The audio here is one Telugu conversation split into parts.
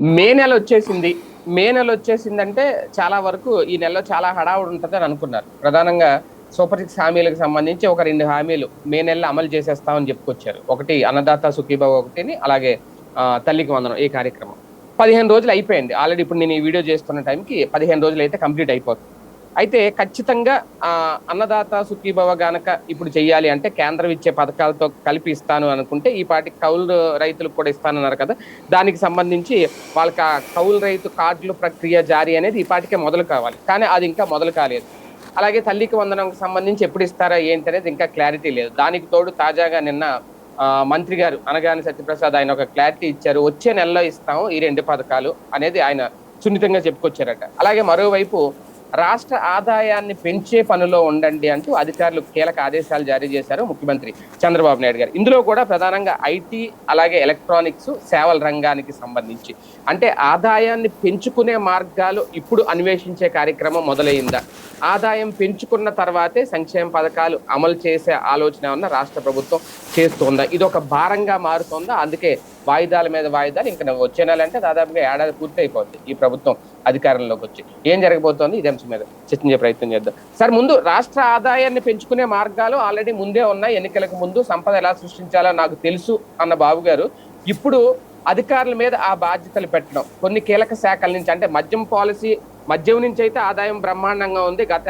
మే నెల వచ్చేసింది. మే నెల వచ్చేసిందంటే చాలా వరకు ఈ నెలలో చాలా హడావుడు ఉంటుంది అని అనుకున్నారు. ప్రధానంగా సూపర్ సిక్స్ హామీలకు సంబంధించి ఒక రెండు హామీలు మే నెలలో అమలు చేసేస్తామని చెప్పుకొచ్చారు. ఒకటి అన్నదాత సుఖీబాబు ఒకటిని అలాగే ఆ, తల్లికి వందనం ఈ కార్యక్రమం. పదిహేను రోజులు అయిపోయింది. ఆల్రెడీ ఇప్పుడు నేను ఈ వీడియో చేస్తున్న టైంకి పదిహేను రోజులు అయితే కంప్లీట్ అయిపోతుంది. అయితే ఖచ్చితంగా అన్నదాత సుఖీభవ గనక ఇప్పుడు చెయ్యాలి అంటే కేంద్రం ఇచ్చే పథకాలతో కలిపి ఇస్తాను అనుకుంటే ఈ పాటి కౌలు రైతులకు కూడా ఇస్తానన్నారు కదా. దానికి సంబంధించి వాళ్ళకి ఆ కౌలు రైతు కార్డులు ప్రక్రియ జారీ అనేది ఈ పాటికే మొదలు కావాలి. కానీ అది ఇంకా మొదలు కాలేదు. అలాగే తల్లికి వందనంకి సంబంధించి ఎప్పుడు ఇస్తారా ఏంటి అనేది ఇంకా క్లారిటీ లేదు. దానికి తోడు తాజాగా నిన్న మంత్రి గారు అనగాని సత్యప్రసాద్ ఆయన ఒక క్లారిటీ ఇచ్చారు. వచ్చే నెలలో ఇస్తాము ఈ రెండు పథకాలు అనేది ఆయన సున్నితంగా చెప్పుకొచ్చారట. అలాగే మరోవైపు రాష్ట్ర ఆదాయాన్ని పెంచే పనిలో ఉండండి అంటూ అధికారులు కీలక ఆదేశాలు జారీ చేశారు ముఖ్యమంత్రి చంద్రబాబు నాయుడు గారు. ఇందులో కూడా ప్రధానంగా ఐటీ అలాగే ఎలక్ట్రానిక్స్ సేవల రంగానికి సంబంధించి. అంటే ఆదాయాన్ని పెంచుకునే మార్గాలు ఇప్పుడు అన్వేషించే కార్యక్రమం మొదలైందా? ఆదాయం పెంచుకున్న తర్వాతే సంక్షేమ పథకాలు అమలు చేసే ఆలోచన ఉన్న రాష్ట్ర ప్రభుత్వం చేస్తుందా? ఇది ఒక భారంగా మారుతుందా? అందుకే వాయిదాల మీద వాయిదాలు ఇంకా వచ్చే నెల అంటే దాదాపుగా ఏడాది పూర్తి అయిపోతుంది ఈ ప్రభుత్వం. అధికారంలోకి వచ్చి. ఏం జరగబోతోంది? ఇదే అంశం మీద చర్చించే ప్రయత్నం చేద్దాం. సార్ ముందు రాష్ట్ర ఆదాయాన్ని పెంచుకునే మార్గాలు ఆల్రెడీ ముందే ఉన్నాయి. ఎన్నికలకు ముందు సంపద ఎలా సృష్టించాలో నాకు తెలుసు అన్న బాబు గారు. ఇప్పుడు అధికారుల మీద ఆ బాధ్యతలు పెట్టడం కొన్ని కీలక శాఖల నుంచి అంటే మద్యం పాలసీ మద్యం నుంచి అయితే ఆదాయం బ్రహ్మాండంగా ఉంది. గత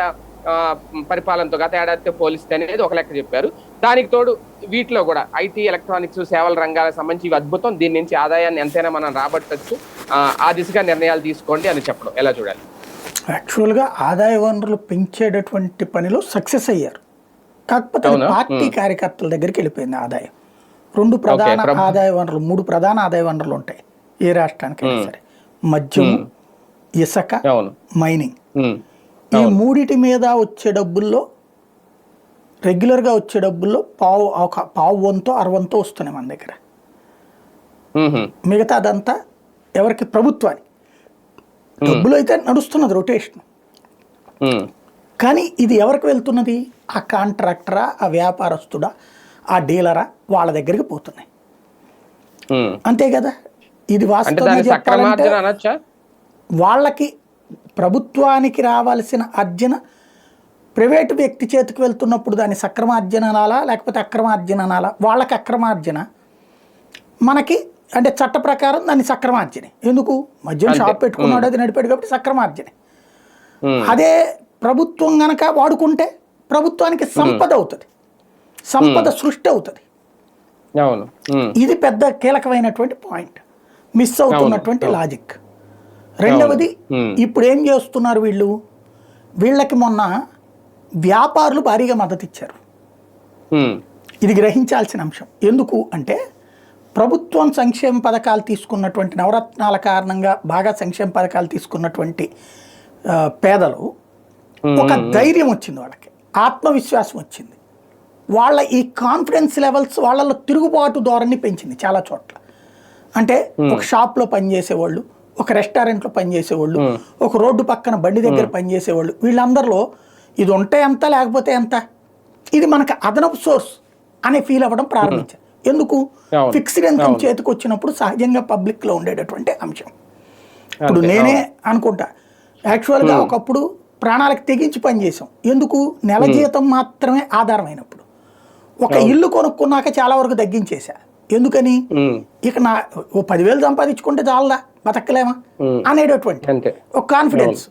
పరిపాలనతో గత ఏడాదితో పోలిస్తే అనేది ఒక లెక్క చెప్పారు. దానికి తోడు వీటిలో కూడా ఐటీ ఎలక్ట్రానిక్స్ సేవల రంగాలకు సంబంధించి ఇవి అద్భుతం. దీని నుంచి ఆదాయాన్ని ఎంతైనా మనం రాబట్టచ్చు. ఆ, దిశగా నిర్ణయాలు తీసుకోండి అని చెప్పడం. ఎలా చూడాలి? యాక్చువల్గా ఆదాయ వనరులు పెంచేటటువంటి పనిలో సక్సెస్ అయ్యారు. కాకపోతే? పార్టీ కార్యకర్తల దగ్గరికి వెళ్ళిపోయింది ఆదాయం. రెండు ప్రధాన ఆదాయ వనరులు మూడు ప్రధాన ఆదాయ వనరులు ఉంటాయి. ఏ రాష్ట్రానికైనా సరే. మద్యం ఇసుక మైనింగ్. ఈ మూడిటి మీద వచ్చే డబ్బుల్లో రెగ్యులర్గా వచ్చే డబ్బుల్లో పావు ఒక పావు వంతో అరవంతో వస్తున్నాయి మన దగ్గర. మిగతా అదంతా ఎవరికి? ప్రభుత్వానికి. డబ్బులు అయితే నడుస్తున్నది రొటేషన్ కానీ ఇది ఎవరికి వెళ్తున్నది? ఆ కాంట్రాక్టరా ఆ వ్యాపారస్తుడా ఆ డీలరా వాళ్ళ దగ్గరికి పోతున్నాయి. అంతే కదా? ఇది అనొచ్చా? వాళ్ళకి ప్రభుత్వానికి రావాల్సిన అర్జన ప్రైవేటు వ్యక్తి చేతికి వెళ్తున్నప్పుడు దాన్ని సక్రమార్జన అనాలా లేకపోతే అక్రమార్జన అనాలా? వాళ్ళకి అక్రమార్జన. మనకి అంటే చట్ట ప్రకారం దాన్ని సక్రమార్జనే. ఎందుకు? మద్యం. షాప్ పెట్టుకున్నాడు అది నడిపాడు కాబట్టి సక్రమార్జనే. అదే ప్రభుత్వం గనక వాడుకుంటే ప్రభుత్వానికి సంపద అవుతుంది. సంపద సృష్టి అవుతుంది. ఇది పెద్ద కీలకమైనటువంటి పాయింట్. మిస్ అవుతున్నటువంటి లాజిక్. రెండవది. ఇప్పుడు ఏం చేస్తున్నారు వీళ్ళు? వీళ్ళకి మొన్న వ్యాపారులు భారీగా మద్దతు ఇచ్చారు ఇది గ్రహించాల్సిన అంశం. ఎందుకు అంటే ప్రభుత్వం సంక్షేమ పథకాలు తీసుకున్నటువంటి నవరత్నాల కారణంగా బాగా సంక్షేమ పథకాలు తీసుకున్నటువంటి పేదలు ఒక ధైర్యం వచ్చింది వాళ్ళకి. ఆత్మవిశ్వాసం వచ్చింది. వాళ్ళ ఈ కాన్ఫిడెన్స్ లెవెల్స్ వాళ్ళలో తిరుగుబాటు ధోరణి పెంచింది చాలా చోట్ల. అంటే ఒక షాప్లో పనిచేసేవాళ్ళు ఒక రెస్టారెంట్లో పనిచేసేవాళ్ళు ఒక రోడ్డు పక్కన బండి దగ్గర పనిచేసేవాళ్ళు. వీళ్ళందరిలో ఇది ఉంటే ఎంత లేకపోతే ఎంత? ఇది మనకు అదనపు సోర్స్ అనే ఫీల్ అవ్వడం ప్రారంభించారు ఎందుకు. ఫిక్స్డ్ ఇన్కమ్ చేతికి వచ్చినప్పుడు సహజంగా పబ్లిక్లో ఉండేటటువంటి అంశం. ఇప్పుడు నేనే అనుకుంటా యాక్చువల్గా ఒకప్పుడు ప్రాణాలకు తెగించి పనిచేసాం ఎందుకు? నెల జీతం మాత్రమే ఆధారమైనప్పుడు. ఒక ఇల్లు కొనుక్కున్నాక చాలా వరకు తగ్గించేశా. ఎందుకని? ఇక నా ఓ పదివేలు సంపాదించుకుంటే చాలదా? బతకలేమా? అనేటటువంటి. ఒక కాన్ఫిడెన్స్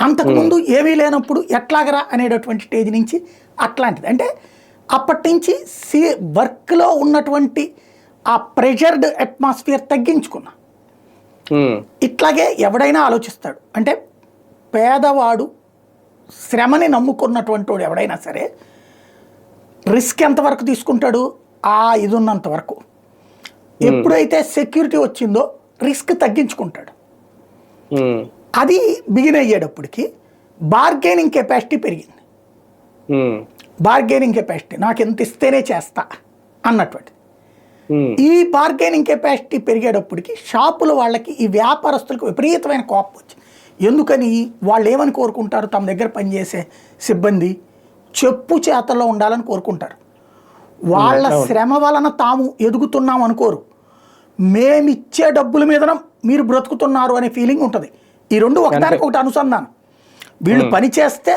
అంతకుముందు ఏమీ లేనప్పుడు ఎట్లాగరా అనేటటువంటి స్టేజ్ నుంచి అట్లాంటిది. అంటే అప్పటి నుంచి సి వర్క్లో ఉన్నటువంటి ఆ ప్రెషర్డ్ అట్మాస్ఫియర్ తగ్గించుకున్నా. ఇట్లాగే ఎవడైనా ఆలోచిస్తాడు. అంటే పేదవాడు శ్రమని నమ్ముకున్నటువంటి వాడు ఎవడైనా సరే రిస్క్ ఎంతవరకు తీసుకుంటాడు? ఆ ఇది ఉన్నంత వరకు. ఎప్పుడైతే సెక్యూరిటీ వచ్చిందో రిస్క్ తగ్గించుకుంటాడు. అది బిగిన్ అయ్యేటప్పటికి బార్గెనింగ్ కెపాసిటీ పెరిగింది. బార్గెనింగ్ కెపాసిటీ నాకు ఎంత ఇస్తేనే చేస్తా అన్నటువంటి ఈ బార్గెనింగ్ కెపాసిటీ పెరిగేటప్పటికి షాపుల వాళ్ళకి ఈ వ్యాపారస్తులకు విపరీతమైన కోపం వచ్చింది ఎందుకని వాళ్ళు ఏమని కోరుకుంటారు? తమ దగ్గర పనిచేసే సిబ్బంది చెప్పు చేతల్లో ఉండాలని కోరుకుంటారు. వాళ్ళ శ్రమ వలన తాము ఎదుగుతున్నాం అనుకోరు. మేమిచ్చే డబ్బుల మీద మీరు బ్రతుకుతున్నారు అనే ఫీలింగ్ ఉంటుంది. ఈ రెండు ఒకదానికి ఒకటి అనుసంధానం. వీళ్ళు పని చేస్తే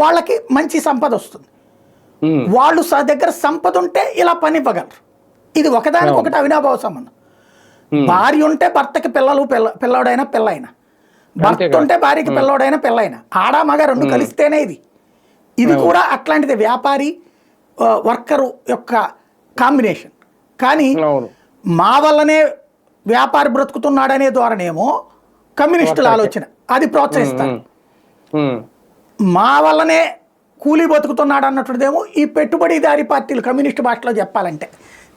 వాళ్ళకి మంచి సంపద వస్తుంది. వాళ్ళు స దగ్గర సంపద ఉంటే ఇలా పని ఇవ్వగలరు. ఇది ఒకదానికి ఒకటి అవినాభావ సంబంధం. భార్య ఉంటే భర్తకి పిల్లలు పిల్ల పిల్లవాడైనా పిల్లైనా భర్త. ఉంటే భార్యకి పిల్లవాడైనా పిల్లైనా ఆడ మగ రెండు కలిస్తేనే ఇది. ఇది కూడా అట్లాంటిది వ్యాపారి వర్కరు యొక్క కాంబినేషన్. కానీ మా వల్లనే వ్యాపారి బ్రతుకుతున్నాడనే ధోరణేమో కమ్యూనిస్టుల ఆలోచన. అది ప్రోత్సహిస్తారు. మా వల్లనే కూలీ బతుకుతున్నాడు అన్నటువంటిదేమో ఈ పెట్టుబడిదారి పార్టీలు కమ్యూనిస్ట్ భాషలో చెప్పాలంటే.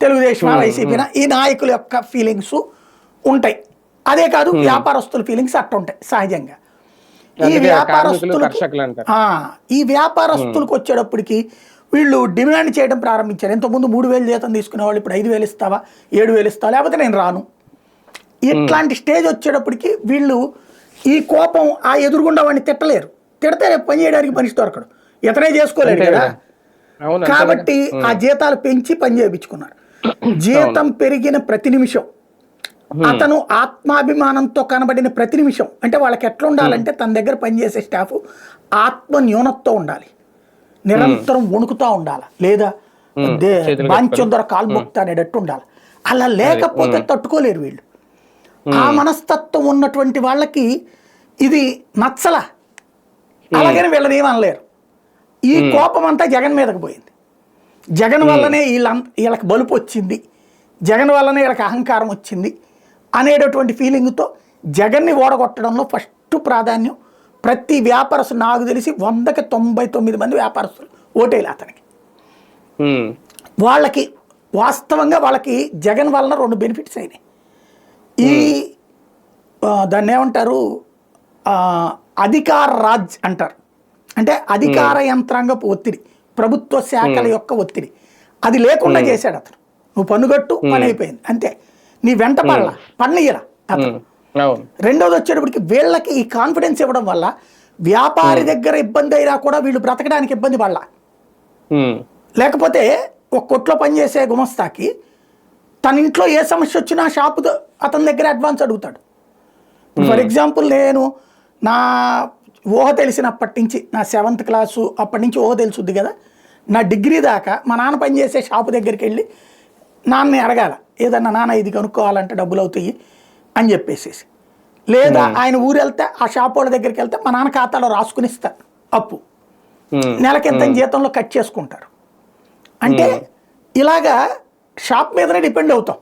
తెలుగుదేశం వైసీపీనా ఈ నాయకుల యొక్క ఫీలింగ్స్ ఉంటాయి. అదే కాదు వ్యాపారస్తుల ఫీలింగ్స్ అట్ట ఉంటాయి సహజంగా. ఈ. ఆ, ఈ వ్యాపారస్తులకు వచ్చేటప్పటికి వీళ్ళు డిమాండ్ చేయడం ప్రారంభించారు. ఇంతకుముందు మూడు వేలు జీతం తీసుకునే వాళ్ళు ఇప్పుడు ఐదు వేలు ఇస్తావా ఏడు వేలు ఇస్తావా లేకపోతే నేను రాను. ఇట్లాంటి స్టేజ్ వచ్చేటప్పటికి వీళ్ళు ఈ కోపం ఆ ఎదురుగుండా వాడిని తిట్టలేరు. తిడితే రేపు పని చేయడానికి మనిషి దొరకడు. ఇతనే చేసుకోలేడు కదా. కాబట్టి ఆ జీతాలు పెంచి పని చేయించుకున్నారు. జీతం పెరిగిన ప్రతి నిమిషం అతను ఆత్మాభిమానంతో కనబడిన ప్రతి నిమిషం అంటే వాళ్ళకి ఎట్లా ఉండాలంటే తన దగ్గర పనిచేసే స్టాఫ్ ఆత్మ న్యూనతతో ఉండాలి. నిరంతరం వణుకుతా ఉండాలి. లేదా బాంచొందర కాల్మొక్త అనేటట్టు ఉండాలి. అలా లేకపోతే తట్టుకోలేరు వీళ్ళు. ఆ మనస్తత్వం ఉన్నటువంటి వాళ్ళకి ఇది నచ్చలా. అలాగని వీళ్ళని ఏమనలేరు ఈ కోపం అంతా జగన్ మీదకి పోయింది. జగన్ వల్లనే వీళ్ళ వీళ్ళకి బలుపు వచ్చింది. జగన్ వల్లనే వీళ్ళకి అహంకారం వచ్చింది అనేటటువంటి ఫీలింగ్తో జగన్ని ఓడగొట్టడంలో ఫస్ట్ ప్రాధాన్యం ప్రతి వ్యాపారస్తు నాకు తెలిసి వందకి తొంభై తొమ్మిది మంది వ్యాపారస్తులు ఓటేయాలి అతనికి. వాళ్ళకి వాస్తవంగా వాళ్ళకి జగన్ వలన రెండు బెనిఫిట్స్ అయినాయి. ఈ దాన్ని ఏమంటారు? అధికార రాజ్ అంటారు. అంటే అధికార యంత్రాంగపు ఒత్తిడి ప్రభుత్వ శాఖల యొక్క ఒత్తిడి. అది లేకుండా చేశాడు అతను. నువ్వు పన్నుగట్టు పని అయిపోయింది. అంతే. నీ వెంట పడల పన్నయ్యల అతను. ఉమ్, అవును రెండోది వచ్చేటప్పటికి వీళ్ళకి ఈ కాన్ఫిడెన్స్ ఇవ్వడం వల్ల వ్యాపారి దగ్గర ఇబ్బంది అయినా కూడా వీళ్ళు బ్రతకడానికి ఇబ్బంది పడాల. లేకపోతే ఒక కొట్లో పనిచేసే గుమస్తాకి తన ఇంట్లో ఏ సమస్య వచ్చినా షాపు అతని దగ్గర అడ్వాన్స్ అడుగుతాడు. ఫర్ ఎగ్జాంపుల్ నేను నా ఊహ తెలిసినప్పటి నుంచి నా సెవెంత్ క్లాసు అప్పటి నుంచి ఊహ తెలుసుద్ది కదా. నా డిగ్రీ దాకా మా నాన్న పనిచేసే షాపు దగ్గరికి వెళ్ళి నాన్నని అడగాల. ఏదన్నా నాన్న ఇది కొనుక్కోవాలంటే డబ్బులు అవుతాయి. అని చెప్పేసేసి. లేదా ఆయన ఊరు వెళ్తే ఆ షాప్ వాళ్ళ దగ్గరికి వెళ్తే మా నాన్న ఖాతాలో రాసుకుని ఇస్తారు అప్పు. నెలకింత జీతంలో కట్ చేసుకుంటారు. అంటే ఇలాగా షాప్ మీదనే డిపెండ్ అవుతాం.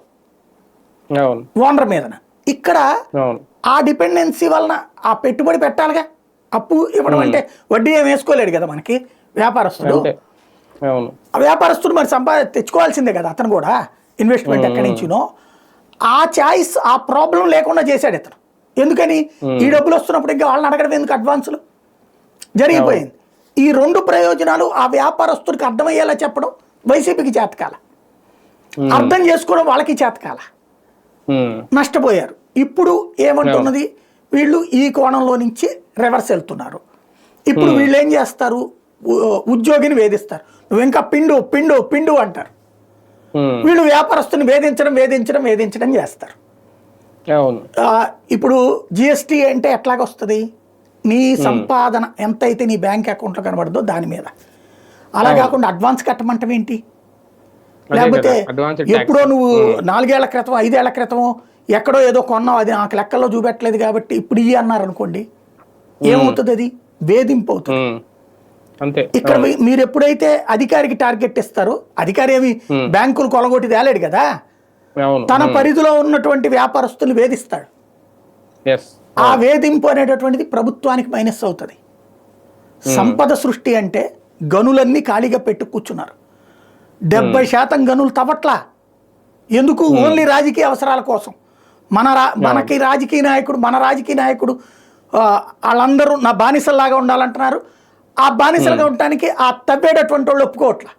ఓనర్ మీదన. ఇక్కడ ఆ డిపెండెన్సీ వలన ఆ పెట్టుబడి పెట్టాలిగా? అప్పు ఇవ్వడం అంటే వడ్డీ ఏం వేసుకోలేడు కదా మనకి వ్యాపారస్తుడు. వ్యాపారస్తుడు మరి సంపా తెచ్చుకోవాల్సిందే కదా అతను కూడా. ఇన్వెస్ట్మెంట్ ఎక్కడి నుంచినో. ఆ చాయిస్ ఆ ప్రాబ్లం లేకుండా చేశాడు ఇతను. ఎందుకని? ఈ డబ్బులు వస్తున్నప్పుడు ఇంకా వాళ్ళని అడగడం ఎందుకు అడ్వాన్సులు జరిగిపోయింది. ఈ రెండు ప్రయోజనాలు ఆ వ్యాపారస్తుడికి అర్థమయ్యేలా చెప్పడం వైసీపీకి చేతకాల. అర్థం చేసుకోవడం వాళ్ళకి చేతకాల. నష్టపోయారు. ఇప్పుడు ఏమంటున్నది? వీళ్ళు ఈ కోణంలో నుంచి రివర్స్ వెళ్తున్నారు. ఇప్పుడు వీళ్ళు ఏం చేస్తారు? ఉద్యోగిని వేధిస్తారు. నువ్వు ఇంకా పిండు పిండు పిండు అంటారు. వీళ్ళు వ్యాపారస్తుని వేధించడం వేధించడం వేధించడం చేస్తారు. ఇప్పుడు జిఎస్టీ అంటే ఎట్లాగొస్తుంది? నీ సంపాదన ఎంత అయితే నీ బ్యాంక్ అకౌంట్లో కనబడదో దాని మీద. అలా కాకుండా అడ్వాన్స్ కట్టమంటం ఏంటి? లేకపోతే. ఎప్పుడో నువ్వు నాలుగేళ్ళ క్రితం ఐదేళ్ళ క్రితం ఎక్కడో ఏదో కొన్నావు అది నాకు లెక్కల్లో చూపెట్టలేదు కాబట్టి ఇప్పుడు ఇవి అన్నారు అనుకోండి ఏమవుతుంది అది? వేధింపు అవుతుంది. అంతే. ఇక్కడ మీరు ఎప్పుడైతే అధికారికి టార్గెట్ ఇస్తారో అధికారి ఏమి బ్యాంకులు కొలగొట్టి తేలేడు కదా? తన పరిధిలో ఉన్నటువంటి వ్యాపారస్తులు వేధిస్తాడు. ఆ వేధింపు అనేటటువంటిది ప్రభుత్వానికి మైనస్ అవుతుంది. సంపద సృష్టి అంటే గనులన్నీ ఖాళీగా పెట్టి కూర్చున్నారు. డెబ్బై శాతం గనులు తవ్వట్లా? ఎందుకు? ఓన్లీ రాజకీయ అవసరాల కోసం. మన రా మనకి రాజకీయ నాయకుడు మన రాజకీయ నాయకుడు వాళ్ళందరూ నా బానిసల్లాగా ఉండాలంటున్నారు. ఆ బానిసలుగా ఉండటానికి ఆ తవ్వేటటువంటి వాళ్ళు ఒప్పుకోవట్లా.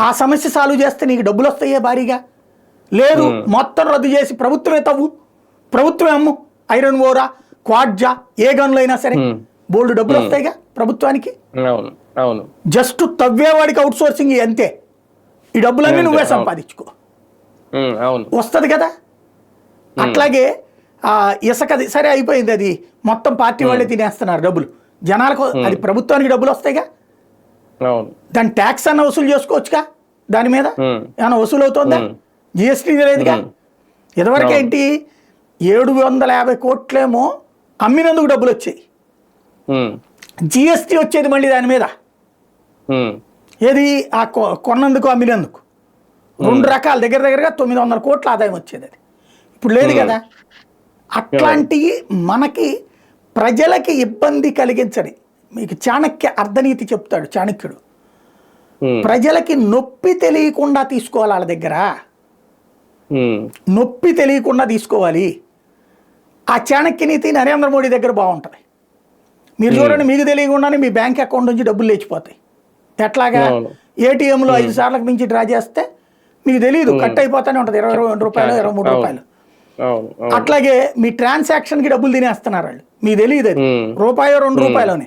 ఆ సమస్య సాల్వ్ చేస్తే నీకు డబ్బులు వస్తాయే భారీగా. లేదు మొత్తం రద్దు చేసి ప్రభుత్వమే తవ్వు ప్రభుత్వమే అమ్ము ఐరన్ ఓరా క్వాడ్జా ఏ గన్లు అయినా సరే బోల్డ్ డబ్బులు వస్తాయిగా ప్రభుత్వానికి? అవును అవును. జస్ట్ తవ్వేవాడికి అవుట్ సోర్సింగ్ అంతే. ఈ డబ్బులన్నీ నువ్వే. సంపాదించుకో. వస్తుంది కదా? అట్లాగే ఆ ఇసుకది సరే అయిపోయింది అది. మొత్తం పార్టీ వాళ్ళే తినేస్తున్నారు డబ్బులు. జనాలకు అది ప్రభుత్వానికి డబ్బులు వస్తాయిగా? దాని ట్యాక్స్ అన్న వసూలు చేసుకోవచ్చుగా దాని మీద? ఏమైనా వసూలు అవుతుందా? జిఎస్టీ లేదుగా? ఇదివరకు ఏంటి? ఏడు వందల యాభై కోట్లేమో అమ్మినందుకు డబ్బులు వచ్చాయి. జిఎస్టీ వచ్చేది మళ్ళీ దాని మీద? ఏది? ఆ కొన్నందుకు అమ్మినందుకు. రెండు రకాల. దగ్గర దగ్గరగా తొమ్మిది వందల కోట్ల ఆదాయం వచ్చేది అది. ఇప్పుడు లేదు కదా? అట్లాంటివి మనకి ప్రజలకి ఇబ్బంది కలిగించని మీకు చాణక్య అర్ధనీతి చెప్తాడు చాణక్యుడు. ప్రజలకి నొప్పి తెలియకుండా తీసుకోవాలి వాళ్ళ దగ్గర. నొప్పి తెలియకుండా తీసుకోవాలి. ఆ చాణక్య నీతి నరేంద్ర మోడీ దగ్గర బాగుంటుంది. మీరు చూడండి మీకు తెలియకుండానే మీ బ్యాంక్ అకౌంట్ నుంచి డబ్బులు లేచిపోతాయి. ఎట్లాగా. ఏటీఎంలో ఐదు సార్లకు మించి డ్రా చేస్తే మీకు తెలియదు కట్ అయిపోతానే ఉంటుంది. ఇరవై రెండు రూపాయలు ఇరవై మూడు. రూపాయలు. అట్లాగే మీ ట్రాన్సాక్షన్కి డబ్బులు తినేస్తున్నారు వాళ్ళు. మీకు తెలియదు అది. రూపాయో రెండు రూపాయలోనే.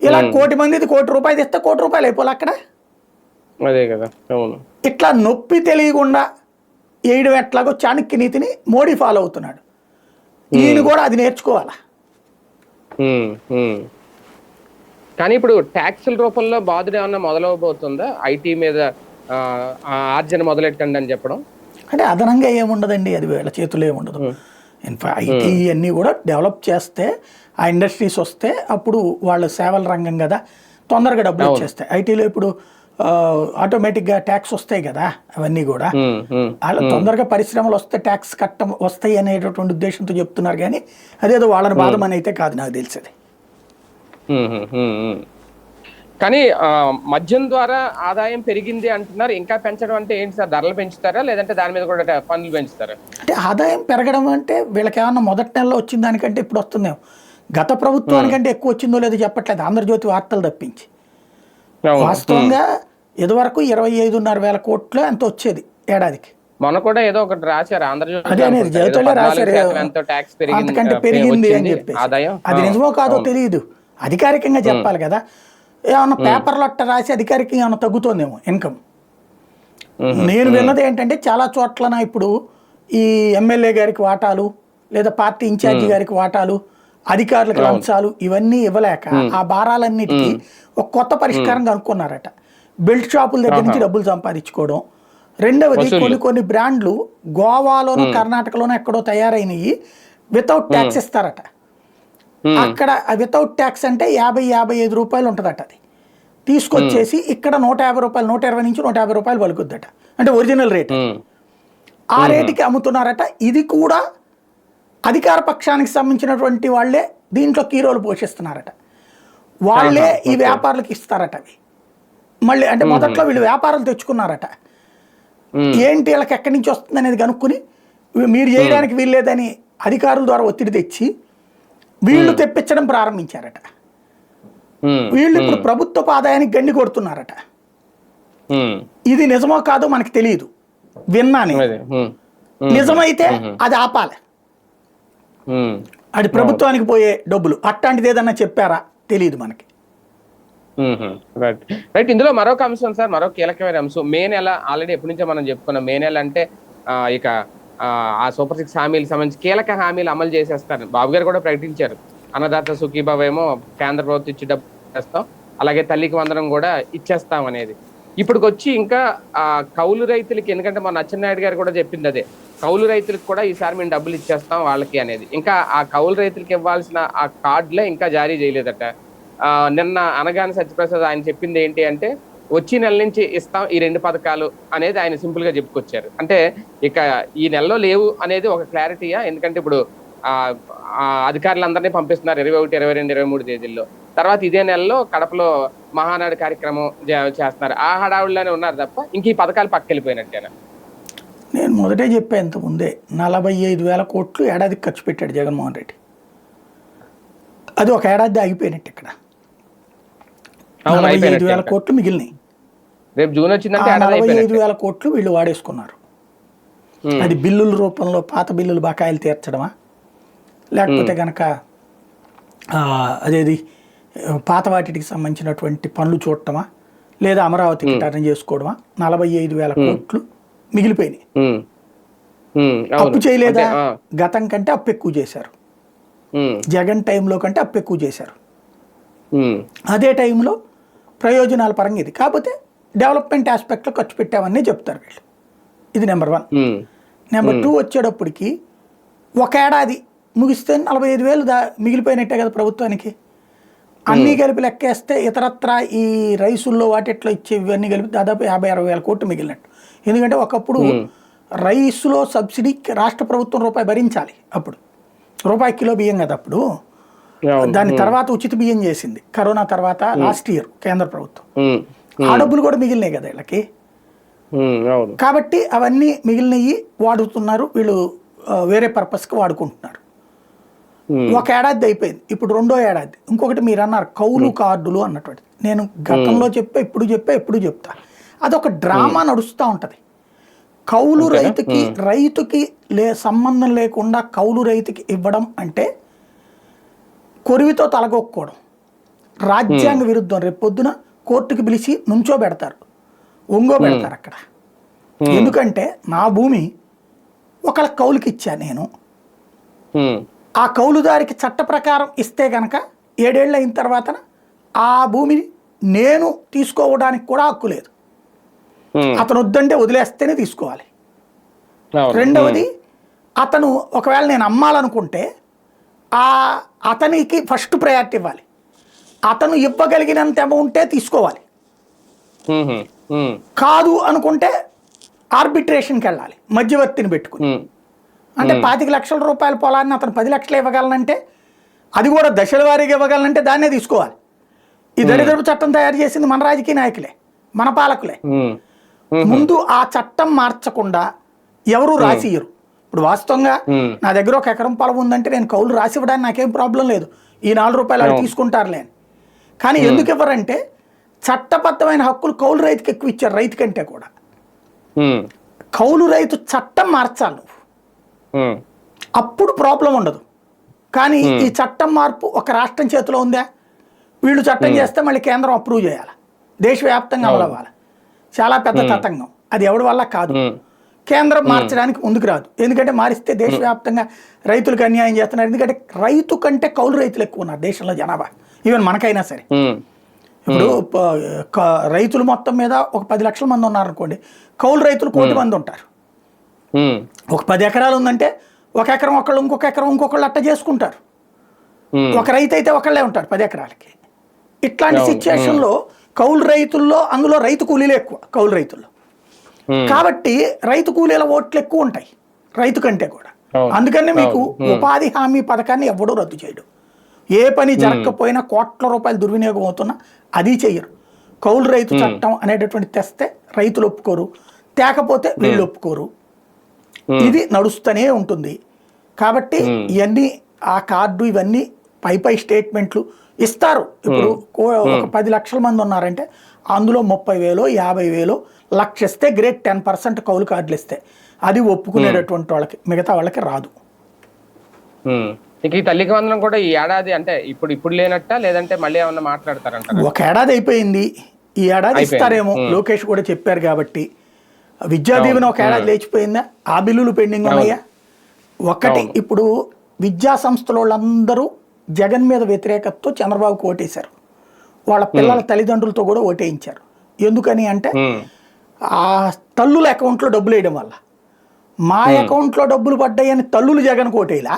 ఇలా కోటి మందిది కోటి రూపాయలు ఇస్తే కోటి రూపాయలు అయిపోలే అక్కడ. అదే కదా అవును. ఇట్లా నొప్పి తెలియకుండా వేయడం ఎట్లాగో చాణక్య నీతిని మోడీ ఫాలో అవుతున్నాడు. ఈయన కూడా అది నేర్చుకోవాలా. కానీ ఇప్పుడు ట్యాక్సుల రూపంలో బాధుడు ఏమన్నా మొదలవబోతుందా? ఐటీ మీద ఆర్జన మొదలెట్టండి అని చెప్పడం. అంటే అదనంగా ఏముండదండి అది వీళ్ళ చేతుల్లో ఏముండదు. ఇన్ఫా ఐటీ అన్నీ కూడా డెవలప్ చేస్తే ఆ ఇండస్ట్రీస్ వస్తే అప్పుడు వాళ్ళ సేవల రంగం కదా తొందరగా డబ్బులు వచ్చేస్తాయి. ఐటీలో ఇప్పుడు ఆటోమేటిక్గా ట్యాక్స్ వస్తాయి కదా అవన్నీ కూడా. ఉమ్, ఉమ్, వాళ్ళ తొందరగా పరిశ్రమలు వస్తే ట్యాక్స్ కట్ట వస్తాయి అనేటటువంటి ఉద్దేశంతో చెప్తున్నారు కానీ అదేదో వాళ్ళని బాధమని అయితే కాదు నాకు తెలిసేది. కానీ మద్యం ద్వారా ఆదాయం పెరిగింది అంటున్నారు. ఇంకా పెంచడం అంటే ఏంటి సార్? ధరలు పెంచుతారా? లేదంటే దాని మీద కూడా పన్నులు పెంచుతారా? అంటే ఆదాయం పెరగడం అంటే వీళ్ళకి ఏమన్నా మొదటి నెలలో వచ్చిన దానికంటే ఇప్పుడు వస్తుందేమో గత ప్రభుత్వానికంటే ఎక్కువ వచ్చిందో లేదో చెప్పట్లేదు. ఆంధ్రజ్యోతి వార్తలు తప్పించి. వాస్తవంగా ఇదివరకు ఇరవై ఐదున్నర వేల కోట్లు ఎంత వచ్చేది ఏడాదికి? మొన్న కూడా ఏదో ఒకటి రాశారు ఆంధ్రజ్యోతి అదే అనేది అనుకుంటా. ఏదో జ్యోతిలో 14 రాశారు. శాతం ఎంతో ట్యాక్స్ పెరిగింది అంతకంటే పెరిగింది అని చెప్పేసి. ఆదాయం. అది నిజమో కాదో తెలియదు. అధికారికంగా చెప్పాలి కదా. ఏమన్నా పేపర్లో అట్ట రాసి అధికారికంగా ఏమన్నా తగ్గుతోందేమో ఇన్కమ్. నేను విన్నది ఏంటంటే చాలా చోట్లన ఇప్పుడు ఈ ఎమ్మెల్యే గారికి వాటాలు లేదా పార్టీ ఇన్ఛార్జి గారికి వాటాలు అధికారులకు లంచాలు ఇవన్నీ ఇవ్వలేక ఆ భారాలన్నిటికీ ఒక కొత్త పరిష్కారం కనుక్కున్నారట. బెల్ట్ షాపుల దగ్గర నుంచి డబ్బులు సంపాదించుకోవడం. రెండవది కొన్ని కొన్ని బ్రాండ్లు గోవాలోనూ కర్ణాటకలోనూ ఎక్కడో తయారైనవి వితౌట్ ట్యాక్స్ ఇస్తారట. అక్కడ వితౌట్ ట్యాక్స్ అంటే యాభై యాభై ఐదు రూపాయలు ఉంటుందట అది. తీసుకొచ్చేసి ఇక్కడ నూట యాభై రూపాయలు నూట ఇరవై నుంచి నూట యాభై రూపాయలు పలుకుద్దట. అంటే ఒరిజినల్ రేట్ ఉమ్, ఆ రేటుకి అమ్ముతున్నారట. ఇది కూడా అధికార పక్షానికి సంబంధించినటువంటి వాళ్ళే దీంట్లో కీరోలు పోషిస్తున్నారట. వాళ్ళే ఈ వ్యాపారులకు ఇస్తారట అవి. మళ్ళీ అంటే మొదట్లో వీళ్ళు వ్యాపారాలు తెచ్చుకున్నారట. ఏంటి వీళ్ళకి ఎక్కడి నుంచి వస్తుంది అనేది కనుక్కుని మీరు చేయడానికి వీల్లేదని అధికారుల ద్వారా ఒత్తిడి తెచ్చి వీళ్ళు తెప్పించడం ప్రారంభించారట. వీళ్ళు ఇప్పుడు ప్రభుత్వపు ఆదాయానికి గండి కొడుతున్నారట. ఇది నిజమో కాదో మనకి తెలియదు. విన్నాను. నిజమైతే అది ఆపాలి. అది ప్రభుత్వానికి పోయే డబ్బులు. అట్లాంటిది ఏదన్నా చెప్పారా? తెలియదు మనకి. రైట్ ఇందులో మరొక అంశం సార్ మరో కీలకమైన అంశం. మే నెల ఆల్రెడీ ఎప్పటి నుంచో మనం చెప్పుకున్నాం. మే నెల అంటే ఇక ఆ, సూపర్ సిక్స్ హామీలకు సంబంధించి కీలక హామీలు అమలు చేసేస్తారు. బాబు గారు కూడా ప్రకటించారు. అన్నదాత సుఖీబాబు ఏమో కేంద్ర ప్రభుత్వం ఇచ్చి డబ్బు చేస్తాం అలాగే తల్లికి వందనం కూడా ఇచ్చేస్తాం అనేది. ఇప్పటికొచ్చి ఇంకా ఆ కౌలు రైతులకి ఎందుకంటే మన అచ్చెన్నాయుడు గారు కూడా చెప్పింది అదే. కౌలు రైతులకు కూడా ఈసారి మేము డబ్బులు ఇచ్చేస్తాం వాళ్ళకి అనేది. ఇంకా ఆ కౌలు రైతులకి ఇవ్వాల్సిన ఆ కార్డులే ఇంకా జారీ చేయలేదట. నిన్న అనగాని సత్యప్రసాద్ ఆయన చెప్పింది ఏంటి అంటే వచ్చి నెల నుంచి ఇస్తాం ఈ రెండు పథకాలు అనేది ఆయన సింపుల్గా చెప్పుకొచ్చారు. అంటే ఇక ఈ నెలలో లేవు అనేది ఒక క్లారిటీయా ఎందుకంటే ఇప్పుడు ఆ అధికారులందరినీ పంపిస్తున్నారు ఇరవై ఒకటి ఇరవై రెండు ఇరవై మూడు తేదీల్లో. తర్వాత ఇదే నెలలో కడపలో మహానాడు కార్యక్రమం చేస్తున్నారు. ఆ హడావుల్లోనే ఉన్నారు తప్ప ఇంక ఈ పథకాలు పక్కెళ్ళిపోయినట్టేనా? నేను మొదటే చెప్పా ఇంతకుముందే ముందే నలభై ఐదు వేల కోట్లు ఏడాదికి ఖర్చు పెట్టాడు జగన్మోహన్ రెడ్డి. అది ఒక ఏడాది ఆగిపోయినట్టు ఇక్కడ. ఐదు వేల. కోట్లు మిగిలినాయి. రేపు జూన్ వచ్చిందంటే నలభై ఐదు. వేల కోట్లు వీళ్ళు వాడేసుకున్నారు. అది బిల్లుల రూపంలో పాత బిల్లులు బకాయిలు తీర్చడమా? లేకపోతే కనుక అదేది పాత వాటికి సంబంధించినటువంటి పనులు చూడటమా? లేదా అమరావతికి టర్న్ చేసుకోవడమా? నలభై ఐదు వేల కోట్లు మిగిలిపోయినాయి. అప్పు చేయలేదా? గతం కంటే అప్పు ఎక్కువ చేశారు. జగన్ టైంలో కంటే అప్పు ఎక్కువ చేశారు. అదే టైంలో ప్రయోజనాల పరంగా ఇది. కాకపోతే డెవలప్మెంట్ ఆస్పెక్ట్లో ఖర్చు పెట్టామని చెప్తారు వీళ్ళు. ఇది నెంబర్ వన్. నెంబర్ టూ వచ్చేటప్పటికి ఒక ఏడాది ముగిస్తే నలభై ఐదు వేలు దా మిగిలిపోయినట్టే కదా ప్రభుత్వానికి. అన్నీ కలిపి లెక్కేస్తే ఇతరత్ర ఈ రైసుల్లో వాటిట్లో ఇచ్చే ఇవన్నీ కలిపి దాదాపు యాభై అరవై వేల కోట్లు మిగిలినట్టు. ఎందుకంటే ఒకప్పుడు రైసులో సబ్సిడీ రాష్ట్ర ప్రభుత్వం రూపాయి భరించాలి అప్పుడు. రూపాయి కిలో బియ్యం కదా అప్పుడు. దాని తర్వాత ఉచిత బియ్యం చేసింది. కరోనా తర్వాత లాస్ట్ ఇయర్ కేంద్ర ప్రభుత్వం. ఆ డబ్బులు కూడా మిగిలినాయి కదా వీళ్ళకి. కాబట్టి అవన్నీ మిగిలినవి వాడుతున్నారు. వీళ్ళు వేరే పర్పస్కి వాడుకుంటున్నారు. ఒక ఏడాది అయిపోయింది. ఇప్పుడు రెండో ఏడాది. ఇంకొకటి మీరు అన్నారు కౌలు కార్డులు అన్నటువంటి నేను గతంలో చెప్పా ఇప్పుడు చెప్పా ఎప్పుడు చెప్తా. అదొక డ్రామా నడుస్తూ ఉంటుంది. కౌలు రైతుకి రైతుకి లే సంబంధం లేకుండా కౌలు రైతుకి ఇవ్వడం అంటే కొరివితో తలగొక్కోవడం. రాజ్యాంగ విరుద్ధం. రేపు పొద్దున కోర్టుకి పిలిచి నుంచో పెడతారు. ఒంగో పెడతారు అక్కడ. ఎందుకంటే నా భూమి ఒకళ్ళ కౌలుకి ఇచ్చా నేను. ఆ కౌలుదారికి చట్ట ప్రకారం ఇస్తే గనక ఏడేళ్ళు అయిన తర్వాత ఆ భూమిని నేను తీసుకోవడానికి కూడా హక్కు లేదు. అతను వద్దంటే వదిలేస్తేనే తీసుకోవాలి. రెండవది అతను ఒకవేళ నేను అమ్మాలనుకుంటే ఆ అతనికి ఫస్ట్ ప్రయారిటీ ఇవ్వాలి. అతను ఇవ్వగలిగినంత అమౌంటే తీసుకోవాలి. కాదు అనుకుంటే ఆర్బిట్రేషన్కి వెళ్ళాలి మధ్యవర్తిని పెట్టుకుని. అంటే పాతిక లక్షల రూపాయల పొలాన్ని అతను పది లక్షలు ఇవ్వగలనంటే అది కూడా దశల వారీగా ఇవ్వగలనంటే దాన్నే తీసుకోవాలి. ఈ దరిద్రపు చట్టం తయారు చేసింది మన రాజకీయ నాయకులే మన పాలకులే. ముందు ఆ చట్టం మార్చకుండా ఎవరు రాసియ్యరు. ఇప్పుడు వాస్తవంగా. నా దగ్గర ఒక ఎకరం పొలం ఉందంటే నేను కౌలు రాసి ఇవ్వడానికి నాకేం ప్రాబ్లం లేదు. ఈ నాలుగు రూపాయలు వాళ్ళు తీసుకుంటారులే. కానీ ఎందుకు ఇవ్వరంటే చట్టబద్ధమైన హక్కులు కౌలు రైతుకి ఎక్కువ ఇచ్చారు రైతు కంటే కూడా. కౌలు రైతు చట్టం మార్చాలి నువ్వు. అప్పుడు ప్రాబ్లం ఉండదు. కానీ ఈ చట్టం మార్పు ఒక రాష్ట్రం చేతిలో ఉందా? వీళ్ళు చట్టం చేస్తే మళ్ళీ కేంద్రం అప్రూవ్ చేయాలి. దేశవ్యాప్తంగా అమలు అవ్వాలి చాలా పెద్ద తతంగం. అది ఎవడి వల్ల కాదు. కేంద్రం మార్చడానికి ముందుకు రాదు. ఎందుకంటే మారిస్తే దేశవ్యాప్తంగా రైతులకు అన్యాయం చేస్తున్నారు. ఎందుకంటే రైతు కంటే కౌలు రైతులు ఎక్కువ ఉన్నారు దేశంలో జనాభా. ఈవెన్ మనకైనా సరే. ఇప్పుడు రైతులు మొత్తం మీద ఒక పది లక్షల మంది ఉన్నారు అనుకోండి కౌలు రైతులు కోటి మంది ఉంటారు. ఒక పది ఎకరాలు ఉందంటే ఒక ఎకరం ఒకళ్ళు ఇంకొక ఎకరం ఇంకొకళ్ళు అట్ట చేసుకుంటారు. ఒక రైతు అయితే ఒకళ్ళే ఉంటాడు పది ఎకరాలకి. ఇట్లాంటి అవును. సిచ్యుయేషన్లో కౌలు రైతుల్లో అందులో రైతు కూలీలు ఎక్కువ కౌలు రైతుల్లో. కాబట్టి రైతు కూలీల ఓట్లు ఎక్కువ ఉంటాయి రైతు కంటే కూడా. అందుకనే మీకు ఉపాధి హామీ పథకాన్ని ఎవడూ రద్దు చేయడు. ఏ పని జరగకపోయినా కోట్ల రూపాయలు దుర్వినియోగం అవుతున్నా అది చెయ్యరు. కౌలు రైతు చట్టం అనేటటువంటి తెస్తే రైతులు ఒప్పుకోరు తేకపోతే వీళ్ళు ఒప్పుకోరు. ఇది నడుస్తూనే ఉంటుంది. కాబట్టి ఇవన్నీ ఆ కార్డు ఇవన్నీ పై పై స్టేట్మెంట్లు ఇస్తారు. ఇప్పుడు ఒక పది లక్షల మంది ఉన్నారంటే అందులో ముప్పై వేలు యాభై వేలు లక్ష ఇస్తే గ్రేట్ టెన్ పర్సెంట్ కౌలు కార్డులు ఇస్తే అది ఒప్పుకునేటటువంటి వాళ్ళకి మిగతా వాళ్ళకి రాదు. ఇక ఈ తల్లికి వందనం కూడా ఈ ఏడాది అంటే ఇప్పుడు ఇప్పుడు లేనట్ట? లేదంటే మళ్ళీ ఏమన్నా మాట్లాడతారంటారా? ఒక ఏడాది అయిపోయింది. ఈ ఏడాది ఇస్తారేమో. లోకేష్ కూడా చెప్పారు కాబట్టి. విద్యా దీవెన ఒక ఏడాది లేచిపోయిందా? ఆ బిల్లులు పెండింగ్ ఉన్నాయా? ఒకటి ఇప్పుడు విద్యా సంస్థల వాళ్ళందరూ జగన్ మీద వ్యతిరేకతతో చంద్రబాబుకు ఓటేశారు. వాళ్ళ పిల్లల తల్లిదండ్రులతో కూడా ఓటేయించారు. ఎందుకని అంటే ఆ తల్లుల అకౌంట్లో డబ్బులు వేయడం వల్ల. మా అకౌంట్లో డబ్బులు పడ్డాయని తల్లులు జగన్ కోటేలా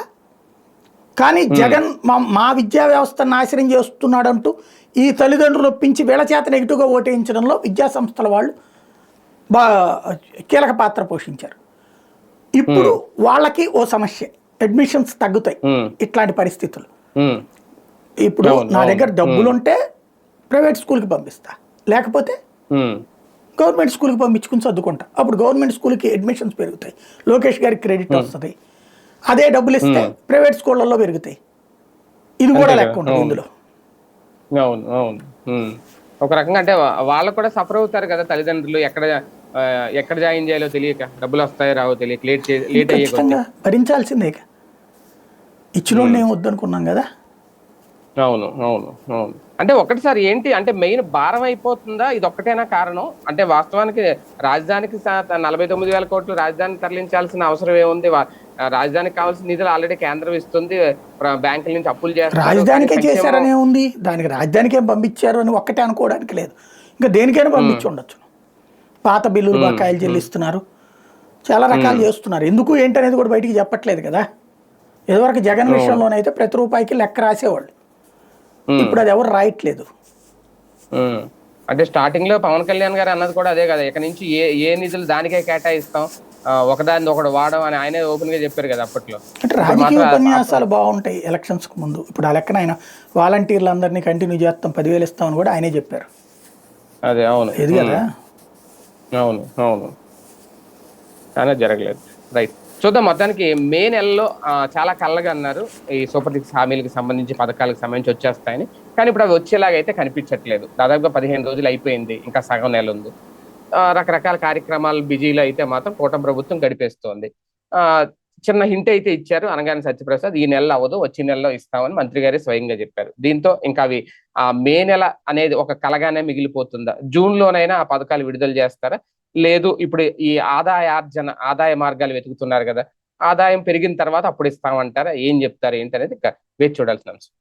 కానీ జగన్ మా మా విద్యా వ్యవస్థను నాశనం చేస్తున్నాడంటూ ఈ తల్లిదండ్రులు ఒప్పించి వీళ్ళ చేత నెగిటివ్గా ఓటేయించడంలో విద్యా సంస్థల వాళ్ళు బా కీలక పాత్ర పోషించారు. ఇప్పుడు వాళ్ళకి ఓ సమస్య. అడ్మిషన్స్ తగ్గుతాయి ఇట్లాంటి పరిస్థితులు. ఇప్పుడు నా. దగ్గర డబ్బులు ఉంటే ప్రైవేట్ స్కూల్కి పంపిస్తా. లేకపోతే గవర్నమెంట్ స్కూల్కి పంపించుకుని చదువుకుంటా అప్పుడు గవర్నమెంట్ స్కూల్కి అడ్మిషన్స్ పెరుగుతాయి. లోకేష్ గారికి క్రెడిట్ వస్తుంది. అదే డబ్బులు ఇస్తే ప్రైవేట్ స్కూళ్ళల్లో పెరుగుతాయి. ఇది కూడా లెక్క ఉంటుంది. ఇందులో. అవును. అవును. ఒక రకంగా అంటే వాళ్ళు కూడా సఫర్ అవుతారు కదా తల్లిదండ్రులు. ఎక్కడ ఎక్కడ జాయిన్ చేయాలో తెలియక డబ్బులు వస్తాయో రావో తెలియక లేట్ లేట్ అయ్యే భరించాల్సిందే ఇక. ఇచ్చినోడిని ఏం వద్దనుకున్నాం కదా? అవును. అవును. అవును. అంటే ఒకటిసారి ఏంటి అంటే మెయిన్ భారం అయిపోతుందా? ఇది ఒక్కటేనా కారణం? అంటే వాస్తవానికి రాజధానికి నలభై తొమ్మిది వేల కోట్లు రాజధాని తరలించాల్సిన అవసరం ఏముంది? రాజధానికి కావాల్సిన నిధులు ఆల్రెడీ కేంద్రం ఇస్తుంది. బ్యాంకుల నుంచి అప్పులు చేస్తారు. రాజధానికే చేశారనే ఉంది దానికి రాజధానికే పంపించారు అని ఒక్కటే అనుకోవడానికి లేదు. ఇంకా దేనికైనా పంపించి ఉండొచ్చు. పాత బిల్లులు బకాయిలు చెల్లిస్తున్నారు. చాలా రకాలు చేస్తున్నారు. ఎందుకు ఏంటనేది కూడా బయటికి చెప్పట్లేదు కదా. ఇదివరకు జగన్ విషయంలోనైతే ప్రతి రూపాయికి లెక్క రాసేవాళ్ళు. ఇప్పుడు అది ఎవరు రాయట్లేదు. అంటే స్టార్టింగ్లో పవన్ కళ్యాణ్ గారు అన్నది కూడా అదే కదా ఇక నుంచి ఏ ఏ నిధులు దానికే కేటాయిస్తాం ఆ, ఒకదాన్ని ఒకటి వాడడం అని ఆయనే ఓపెన్గా చెప్పారు కదా అప్పట్లో. అంటే రాజకీయ ఉపన్యాసాలు బాగుంటాయి ఎలక్షన్స్కి ముందు. ఇప్పుడు ఆ లెక్కన ఆయన వాలంటీర్లందరినీ కంటిన్యూ చేస్తాం పదివేలు ఇస్తామని కూడా ఆయనే చెప్పారు. అదే అవును. ఇది కదా? అవును అవును. అది జరగలేదు. రైట్. చూద్దాం మొత్తానికి మే నెలలో చాలా కళ్ళగా అన్నారు. ఈ సూపర్ సిక్స్ హామీలకు సంబంధించి పథకాలకు సంబంధించి వచ్చేస్తాయని. కానీ ఇప్పుడు అవి వచ్చేలాగా అయితే కనిపించట్లేదు. దాదాపుగా పదిహేను రోజులు అయిపోయింది ఇంకా సగం నెల ఉంది. రకరకాల కార్యక్రమాలు బిజీలో అయితే మాత్రం కూటమి ప్రభుత్వం గడిపేస్తోంది. చిన్న హింట్ అయితే ఇచ్చారు అనగానే సత్యప్రసాద్ ఈ నెల అవ్వదు వచ్చే నెలలో ఇస్తామని మంత్రి గారే స్వయంగా చెప్పారు. దీంతో ఇంకా అవి ఆ మే నెల అనేది ఒక కలగానే మిగిలిపోతుందా? జూన్ లోనైనా ఆ పథకాలు విడుదల చేస్తారా? లేదు ఇప్పుడు ఈ ఆదాయార్జన ఆదాయ మార్గాలు వెతుకుతున్నారు కదా ఆదాయం పెరిగిన తర్వాత అప్పుడు ఇస్తామంటారా? ఏం చెప్తారు ఏంటనేది వేచి చూడాల్సిన అంశం.